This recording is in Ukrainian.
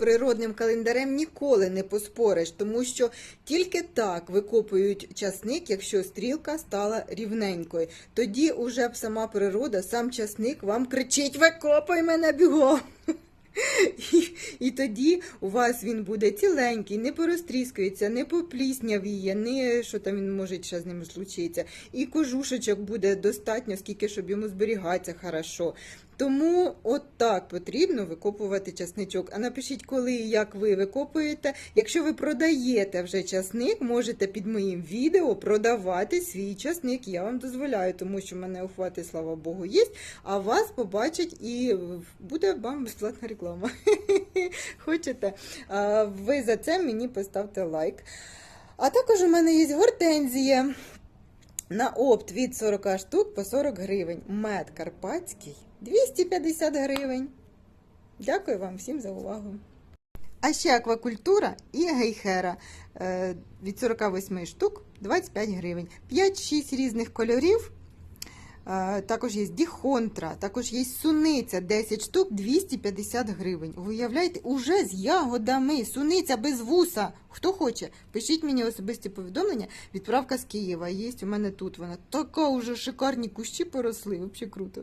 природним календарем ніколи не поспориш, тому що тільки так викопують часник, якщо стрілка стала рівненькою. Тоді уже сама природа, сам часник вам кричить: викопай мене бігом. І, тоді у вас він буде ціленький, не порозтріскується, не попліснявіє, не що там він може ще з ним случиться. І кожушечок буде достатньо, скільки щоб йому зберігатися хорошо. Тому от так потрібно викопувати часничок. А напишіть, коли і як ви викопуєте. Якщо ви продаєте вже часник, можете під моїм відео продавати свій часник. Я вам дозволяю, тому що в мене охвати, слава Богу, є. А вас побачать і буде вам безплатна реклама. Хочете? Ви за це мені поставте лайк. А також у мене є гортензія. На опт від 40 штук по 40 гривень. Мед карпатський 250 гривень. Дякую вам всім за увагу. А ще аквакультура і гейхера е, від 48 штук 25 гривень. 5-6 різних кольорів. Також є діхонтра, також є суниця 10 штук 250 гривень. Виявляєте, уже з ягодами, суниця без вуса. Хто хоче, пишіть мені особисті повідомлення. Відправка з Києва є у мене тут. Вона така уже шикарні кущі поросли, взагалі круто.